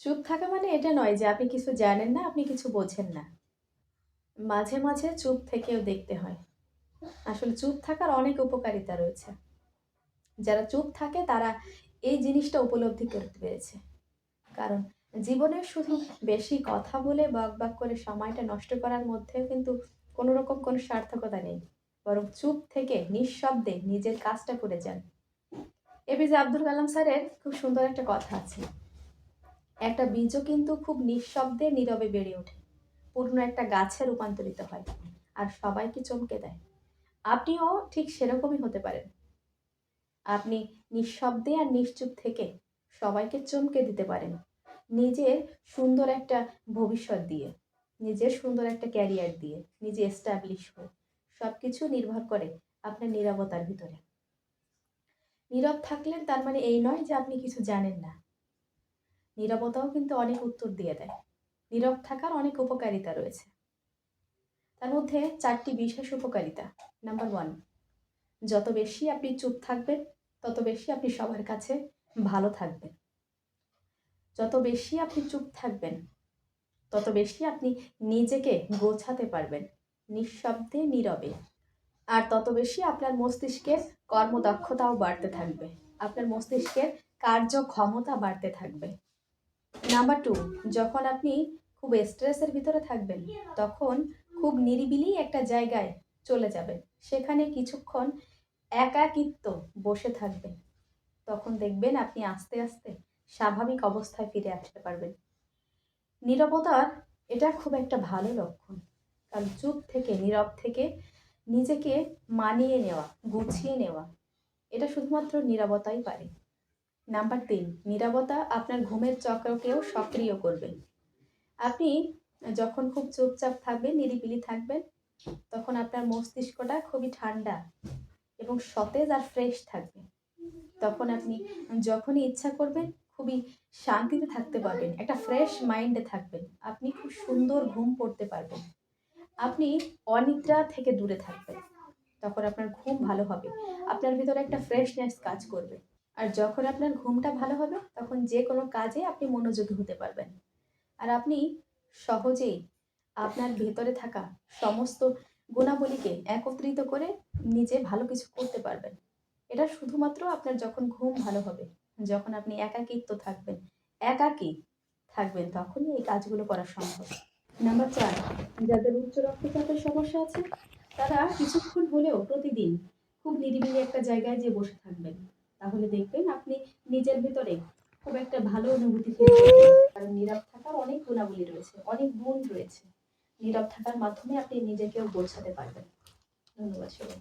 চুপ থাকা মানে এটা নয় যে আপনি কিছু জানেন না, আপনি কিছু বোঝেন না। মাঝে, মাঝে চুপ থেকেও দেখতে হয়। আসলে চুপ থাকার অনেক উপকারিতা রয়েছে। যারা চুপ থাকে তারা এই জিনিসটা উপলব্ধি করতে পেরেছে। কারণ জীবনে শুধু বেশি কথা বলে বকবক করে সময়টা নষ্ট করার মধ্যেও কিন্তু কোনো রকম কোনো সার্থকতা নেই। বরং চুপ থেকে নিঃশব্দে নিজের কাজটা করে যান। এপিজে আব্দুল কালাম স্যারের খুব সুন্দর একটা কথা আছে। একটা বীজও কিন্তু খুব নিঃশব্দে নীরবে বেড়ে ওঠে। পূর্ণ একটা গাছে রূপান্তরিত হয়। আর সবাইকে চমকে দেয়। আপনিও ঠিক সেরকমই হতে পারেন। আপনি নিঃশব্দে আর নিশ্চুপ থেকে সবাইকে চমকে দিতে পারেন। নিজের সুন্দর একটা ভবিষ্যৎ দিয়ে, নিজের সুন্দর একটা ক্যারিয়ার দিয়ে, নিজে এস্টাবলিশ হয়ে। সব কিছু নির্ভর করে আপনার নীরবতার ভিতরে। নীরব থাকলেন তার মানে এই নয় যে আপনি কিছু জানেন না। নীরবতাও কিন্তু অনেক উত্তর দিয়ে দেয়। নীরব থাকার অনেক উপকারিতা রয়েছে। তার মধ্যে চারটি বিশেষ উপকারিতা। নাম্বার ওয়ান যত বেশি আপনি চুপ থাকবেন, তত বেশি আপনি সবার কাছে ভালো থাকবেন। যত বেশি আপনি চুপ থাকবেন, তত বেশি আপনি নিজেকে গোছাতে পারবেন। নিঃশব্দে নীরবে। আর তত বেশি আপনার মস্তিষ্কের কর্মদক্ষতাও বাড়তে থাকবে। আপনার মস্তিষ্কের কার্যক্ষমতা বাড়তে থাকবে। নাম্বার টু যখন আপনি খুব স্ট্রেসের ভিতরে থাকবেন, তখন খুব নিরিবিলি একটা জায়গায় চলে যাবেন। সেখানে কিছুক্ষণ একাকিত্ব বসে থাকবেন। তখন দেখবেন আপনি আস্তে, আস্তে স্বাভাবিক অবস্থায় ফিরে আসতে পারবেন। নীরবতার এটা খুব একটা ভালো লক্ষণ। কারণ চুপ থেকে, নীরব থেকে নিজেকে মানিয়ে নেওয়া, গুছিয়ে নেওয়া এটা শুধুমাত্র নীরবতাই পারে। নাম্বার ৩ নীরবতা আপনার ঘুমের চক্রকেও সক্রিয় করবে। আপনি যখন খুব চুপচাপ থাকবেন, নিরিবিলি থাকবেন, তখন আপনার মস্তিষ্কটা খুবই ঠান্ডা এবং সতেজ আর ফ্রেশ থাকবে। তখন আপনি যখনই ইচ্ছা করবেন খুবই শান্তিতে থাকতে পারবেন। একটা ফ্রেশ মাইন্ডে থাকবেন। আপনি খুব সুন্দর ঘুম পড়তে পারবেন। আপনি অনিদ্রা থেকে দূরে থাকবেন। তখন আপনার ঘুম ভালো হবে। আপনার ভিতরে একটা ফ্রেশনেস কাজ করবে। আর যখন আপনার ঘুমটা ভালো হবে, তখন যে কোনো কাজে আপনি মনোযোগী হতে পারবেন। আর আপনি সহজেই আপনার ভেতরে থাকা সমস্ত গুণাবলীকে একত্রিত করে নিজে ভালো কিছু করতে পারবেন। এটা শুধুমাত্র আপনার যখন ঘুম ভালো হবে, যখন আপনি একাকিত্ব থাকবেন, একাকী থাকবেন তখনই এই কাজগুলো করা সম্ভব। নাম্বার চার যাদের উচ্চ রক্তচাপের সমস্যা আছে, তারা কিছুক্ষণ হলেও প্রতিদিন খুব নিরিবিলি একটা জায়গায় যেয়ে বসে থাকবেন। তাহলে দেখবেন আপনি নিজের ভিতরে খুব একটা ভালো অনুভূতি। কারণ নীরব থাকার অনেক গুণাবলী রয়েছে, অনেক গুণ রয়েছে। নীরব থাকার মাধ্যমে আপনি নিজেকেও বোঝাতে পারবেন। ধন্যবাদ সবাই।